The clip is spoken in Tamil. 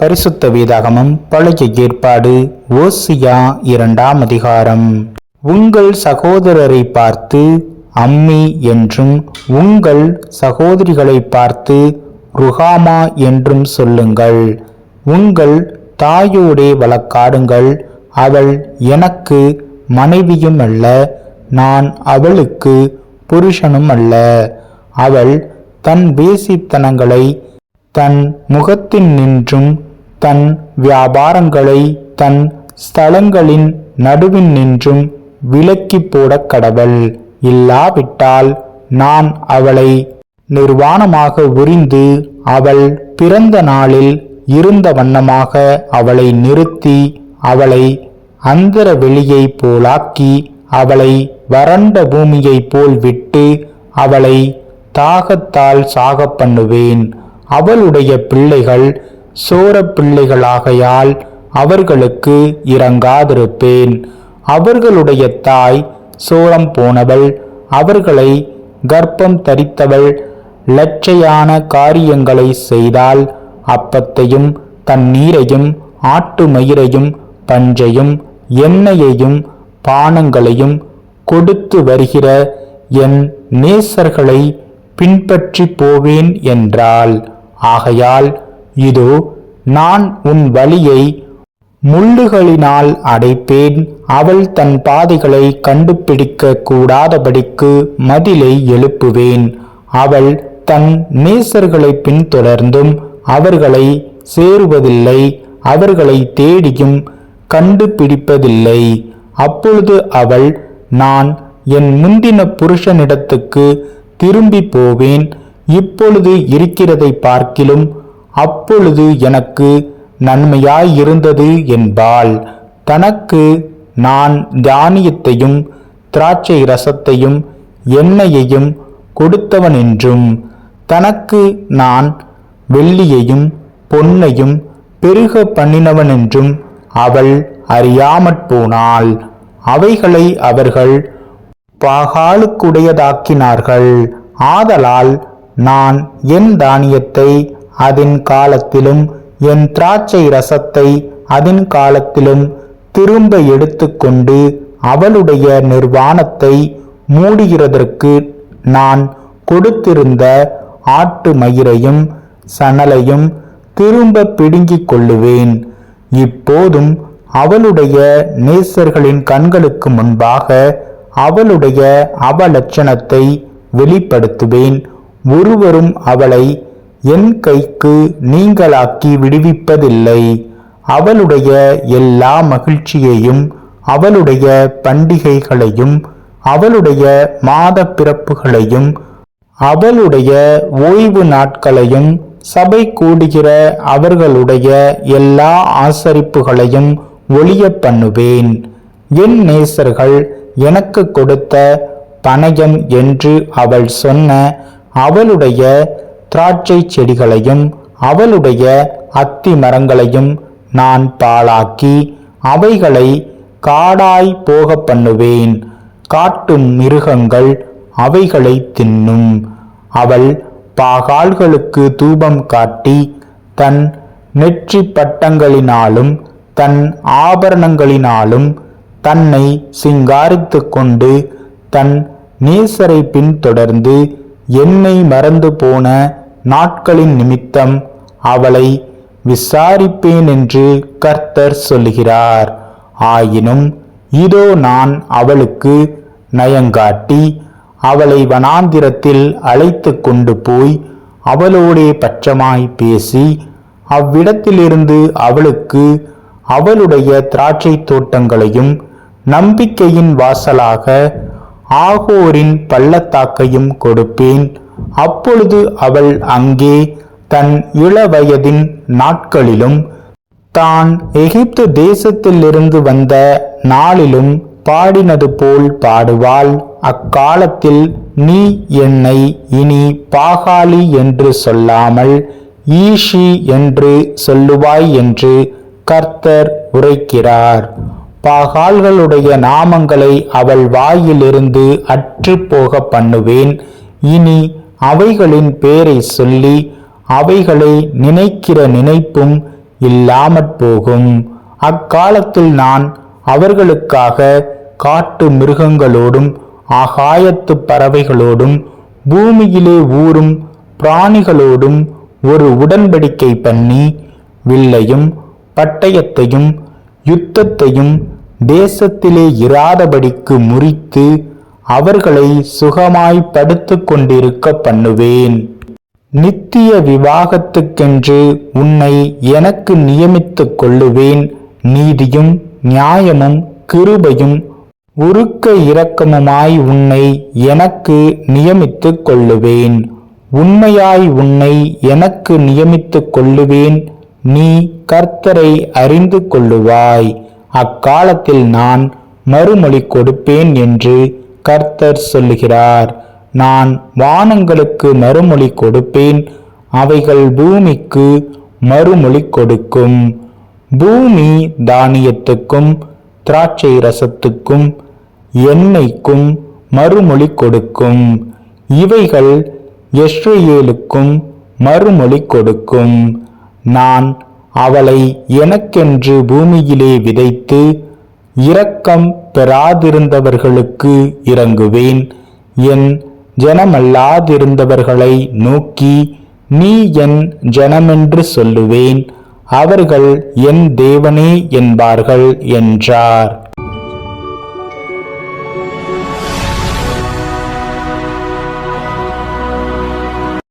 பரிசுத்த வேதாகமம் பழைய ஏற்பாடு ஓசியா இரண்டாம் அதிகாரம். உங்கள் சகோதரரை பார்த்து அம்மி என்றும் உங்கள் சகோதரிகளை பார்த்து ருகாமா என்றும் சொல்லுங்கள். உங்கள் தாயோடே வழக்காடுங்கள். அவள் எனக்கு மனைவியும் அல்ல நான் அவளுக்கு புருஷனும் அல்ல. அவள் தன் வேசித்தனங்களை தன் முகத்தின் நின்றும் தன் வியாபாரங்களை தன் ஸ்தலங்களின் நடுவின் நின்றும் விலக்கி போடக் கடவள். இல்லாவிட்டால் நான் அவளை நிர்வாணமாக உரிந்து அவள் பிறந்த நாளில் இருந்த வண்ணமாக அவளை நிறுத்தி அவளை அந்தர வெளியைப் போலாக்கி அவளை வறண்ட பூமியைப் போல் விட்டு அவளை தாகத்தால் சாகப் பண்ணுவேன். அவளுடைய பிள்ளைகள் சோர பிள்ளைகளாகையால் அவர்களுக்கு இறங்காதிருப்பேன் அவர்களுடைய தாய் சோரம் போனவள் அவர்களை கர்ப்பம் தரித்தவள் லட்சையான காரியங்களை செய்தால் அப்பத்தையும் தண்ணீரையும் ஆட்டு மயிரையும் பஞ்சையும் எண்ணெயையும் பானங்களையும் கொடுத்து வருகிற என் நேசர்களை பின்பற்றி போவேன் என்றாள். ஆகையால் இதோ நான் உன் வழியை முள்ளுகளினால் அடைப்பேன். அவள் தன் பாதைகளை கண்டுபிடிக்க கூடாதபடிக்கு மதிலை எழுப்புவேன். அவள் தன் நேசர்களை பின்தொடர்ந்தும் அவர்களை சேருவதில்லை. அவர்களை தேடியும் கண்டுபிடிப்பதில்லை. அப்பொழுது அவள் நான் என் முந்தின புருஷனிடத்துக்கு திரும்பி போவேன். இப்பொழுது இருக்கிறதை பார்க்கிலும் அப்பொழுது எனக்கு நன்மையாயிருந்தது என்பாள். தனக்கு நான் தானியத்தையும் திராட்சை ரசத்தையும் எண்ணெயையும் கொடுத்தவன் என்றும் தனக்கு நான் வெள்ளியையும் பொன்னையும் பெருக பண்ணினவன் என்றும் அவள் அறியாமற் போனாள் அவைகளை அவர்கள் பாகாலுக்குடையதாக்கினார்கள். ஆதலால் நான் என் தானியத்தை அதன் காலத்திலும் என் திராட்சை ரசத்தை அதன் காலத்திலும் திரும்ப எடுத்துக்கொண்டு அவளுடைய நிர்வாணத்தை மூடுகிறதற்கு நான் கொடுத்திருந்த ஆட்டு மயிரையும் சணலையும் திரும்ப பிடுங்கிக் கொள்ளுவேன். இப்போதும் அவளுடைய நேசர்களின் கண்களுக்கு முன்பாக அவளுடைய அவலட்சணத்தை வெளிப்படுத்துவேன். ஒருவரும் அவளை என் கைக்கு நீங்களாக்கி விடுவிப்பதில்லை. அவளுடைய எல்லா மகிழ்ச்சியையும் அவளுடைய பண்டிகைகளையும் அவளுடைய மாத பிறப்புகளையும் அவளுடைய ஓய்வு நாட்களையும் சபை கூடுகிற அவர்களுடைய எல்லா ஆசரிப்புகளையும் ஒளிய பண்ணுவேன். என் நேசர்கள் எனக்கு கொடுத்த பணயம் என்று அவள் சொன்ன அவளுடைய திராட்சை செடிகளையும் அவளுடைய அத்தி மரங்களையும் நான் பாழாக்கி அவைகளை காடாய் போக பண்ணுவேன். காட்டு மிருகங்கள் அவைகளை தின்னும். அவள் பாகால்களுக்கு தூபம் காட்டி தன் நெற்றி பட்டங்களினாலும் தன் ஆபரணங்களினாலும் தன்னை சிங்காரித்து கொண்டு தன் நேசரை பின்தொடர்ந்து என்னை மறந்து போன நாட்களின் நிமித்தம் அவளை விசாரிப்பேன் என்று கர்த்தர் சொல்லுகிறார். ஆயினும் இதோ நான் அவளுக்கு நயங்காட்டி அவளை வனாந்திரத்தில் அழைத்து கொண்டு போய் அவளோடே பட்சமாய் பேசி அவ்விடத்திலிருந்து அவளுக்கு அவளுடைய திராட்சை தோட்டங்களையும் நம்பிக்கையின் வாசலாக ஆகோரின் பள்ளத்தாக்கையும் கொடுப்பேன். அப்பொழுது அவள் அங்கே தன் இளவயதின் நாட்களிலும் தான் எகிப்து தேசத்திலிருந்து வந்த நாளிலும் பாடினது போல் பாடுவாள். அக்காலத்தில் நீ என்னை இனி பாகாலி என்று சொல்லாமல் ஈஷி என்று சொல்லுவாய் என்று கர்த்தர் உரைக்கிறார். பாகால்களுடைய நாமங்களை அவள் வாயிலிருந்து அற்று போக பண்ணுவேன். இனி அவைகளின் பேரை சொல்லி அவைகளை நினைக்கிற நினைப்பும் இல்லாமற் போகும். அக்காலத்தில் நான் அவர்களுக்காக காட்டு மிருகங்களோடும் ஆகாயத்து பறவைகளோடும் பூமியிலே ஊறும் பிராணிகளோடும் ஒரு உடன்படிக்கை பண்ணி வில்லையும் பட்டயத்தையும் யுத்தத்தையும் தேசத்திலே இராதபடிக்கு முறித்து அவர்களை சுகமாய் படுத்துக் கொண்டிருக்க பண்ணுவேன். நித்திய விவாகத்துக்கென்று உன்னை எனக்கு நியமித்துக் கொள்ளுவேன். நீதியும் நியாயமும் கிருபையும் உருக்க இரக்கமுமாய் உன்னை எனக்கு நியமித்துக் கொள்ளுவேன். உண்மையாய் உன்னை எனக்கு நியமித்துக் கொள்ளுவேன். நீ கர்த்தரை அறிந்து கொள்ளுவாய். அக்காலத்தில் நான் மறுமொழி கொடுப்பேன் என்று கர்த்தர் சொல்லுகிறார். நான் வானங்களுக்கு மறுமொழி கொடுப்பேன் அவைகள் பூமிக்கு மறுமொழி கொடுக்கும். பூமி தானியத்துக்கும் திராட்சை ரசத்துக்கும் எண்ணெய்க்கும் மறுமொழி கொடுக்கும். இவைகள் எஸ்ரேலுக்கும் மறுமொழி கொடுக்கும். நான் அவளை எனக்கென்று பூமியிலே விதைத்து இரக்கம் பெறாதிருந்தவர்களுக்கு இறங்குவேன். என் ஜனமல்லாதிருந்தவர்களை நோக்கி நீ என் ஜனமென்று சொல்லுவேன். அவர்கள் என் தேவனே என்பார்கள் என்றார்.